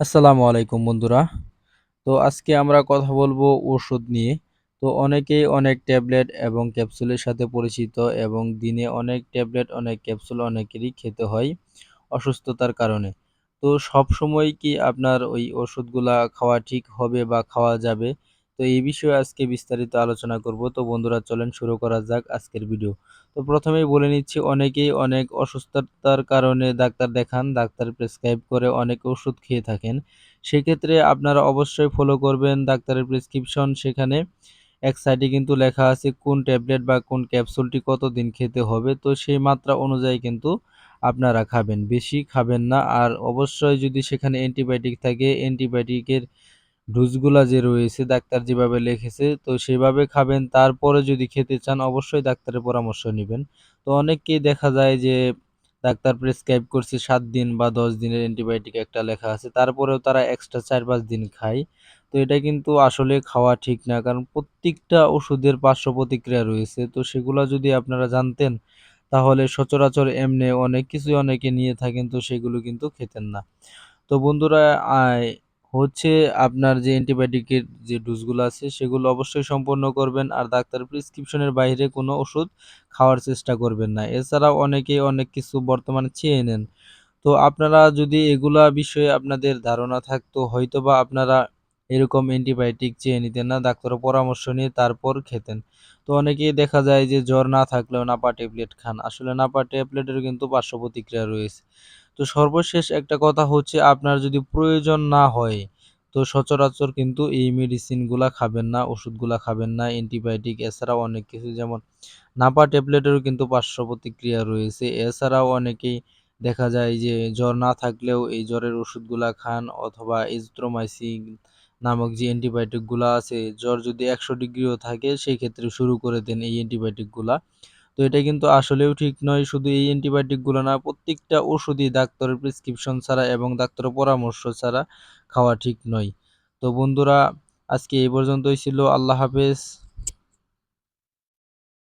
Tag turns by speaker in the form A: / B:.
A: আসসালামু আলাইকুম বন্ধুরা। তো আজকে আমরা কথা বলব ওষুধ নিয়ে। তো অনেকেই অনেক ট্যাবলেট এবং ক্যাপসুলের সাথে পরিচিত এবং দিনে অনেক ট্যাবলেট, অনেক ক্যাপসুল অনেকেরই খেতে হয় অসুস্থতার কারণে। তো সব সময় কি আপনার ওই ওষুধগুলা খাওয়া ঠিক হবে বা খাওয়া যাবে? তো এই বিষয়ে আজকে বিস্তারিত আলোচনা করব। তো বন্ধুরা, চলেন শুরু করা যাক আজকের ভিডিও তো প্রথমেই বলে নিচ্ছি, অনেকেই অনেক অসুস্থতার কারণে ডাক্তার দেখান, ডাক্তার প্রেসক্রাইব করে অনেক ওষুধ খেয়ে থাকেন। সেক্ষেত্রে আপনারা অবশ্যই ফলো করবেন ডাক্তারের প্রেসক্রিপশন সেখানে এক সাইডে কিন্তু লেখা আছে কোন ট্যাবলেট বা কোন ক্যাপসুলটি কতদিন খেতে হবে। তো সেই মাত্রা অনুযায়ী কিন্তু আপনারা খাবেন। বেশি খাবেন না। আর অবশ্যই যদি সেখানে অ্যান্টিবায়োটিক থাকে অ্যান্টিবায়োটিকের ডোজগুলা যে রয়েছে, ডাক্তার যেভাবে লিখেছে, তো সেভাবে খাবেন। তারপরে যদি খেতে চান, অবশ্যই ডাক্তারের পরামর্শ নেবেন। তো অনেককেই দেখা যায় যে ডাক্তার প্রেসক্রাইব করছে সাত দিন বা দশ দিনের অ্যান্টিবায়োটিক একটা লেখা আছে, তারপরেও তারা এক্সট্রা চার পাঁচ দিন খায়। তো এটা কিন্তু আসলে খাওয়া ঠিক না, কারণ প্রত্যেকটা ওষুধের পার্শ্ব প্রতিক্রিয়া রয়েছে। তো সেগুলো যদি আপনারা জানতেন, তাহলে সচরাচর এমনি অনেক কিছুই অনেকে নিয়ে থাকেন, তো সেগুলো কিন্তু খেতেন না। তো বন্ধুরা হচ্ছে আপনার যে অ্যান্টিবায়োটিকের যে ডোজগুলো আছে, সেগুলো অবশ্যই সম্পন্ন করবেন। আর ডাক্তার প্রেসক্রিপশনের বাইরে কোনো ওষুধ খাওয়ার চেষ্টা করবেন না। এছাড়াও অনেকেই অনেক কিছু বর্তমানে চেয়ে নেন। তো আপনারা যদি এগুলা বিষয়ে আপনাদের ধারণা থাকতো, হয়তোবা আপনারা এরকম অ্যান্টিবায়োটিক চেয়ে নিতেন না, ডাক্তারের পরামর্শ নিয়ে তারপর খেতেন। তো অনেকেই দেখা যায় যে জ্বর না থাকলেও নাপা ট্যাবলেট খান। আসলে নাপা ট্যাবলেটের কিন্তু পার্শ্ব প্রতিক্রিয়া রয়েছে। তো সর্বশেষ একটা কথা হচ্ছে আপনার যদি প্রয়োজন না হয়, তো সচরাচর কিন্তু এই মেডিসিনগুলা খাবেন না, ওষুধগুলা খাবেন না অ্যান্টিবায়োটিক এছাড়াও অনেক কিছু যেমন নাপা ট্যাবলেটেরও কিন্তু পার্শ্ব প্রতিক্রিয়া রয়েছে। এছাড়াও অনেকেই দেখা যায় যে জ্বর না থাকলেও এই জ্বরের ওষুধগুলা খান অথবা এজিথ্রোমাইসিন নামক যে অ্যান্টিবায়োটিকগুলো আছে, জ্বর যদি একশো ডিগ্রিও থাকে সেই ক্ষেত্রে শুরু করে দেন এই অ্যান্টিবায়োটিকগুলা তো এটা কিন্তু আসলেও ঠিক নয়। শুধু এই অ্যান্টিবায়োটিকগুলো না, প্রত্যেকটা ওষুধই ডাক্তারের প্রেসক্রিপশন ছাড়া এবং ডাক্তারের পরামর্শ ছাড়া খাওয়া ঠিক নয়। তো বন্ধুরা, আজকে এই পর্যন্তই ছিল। আল্লাহ হাফেজ।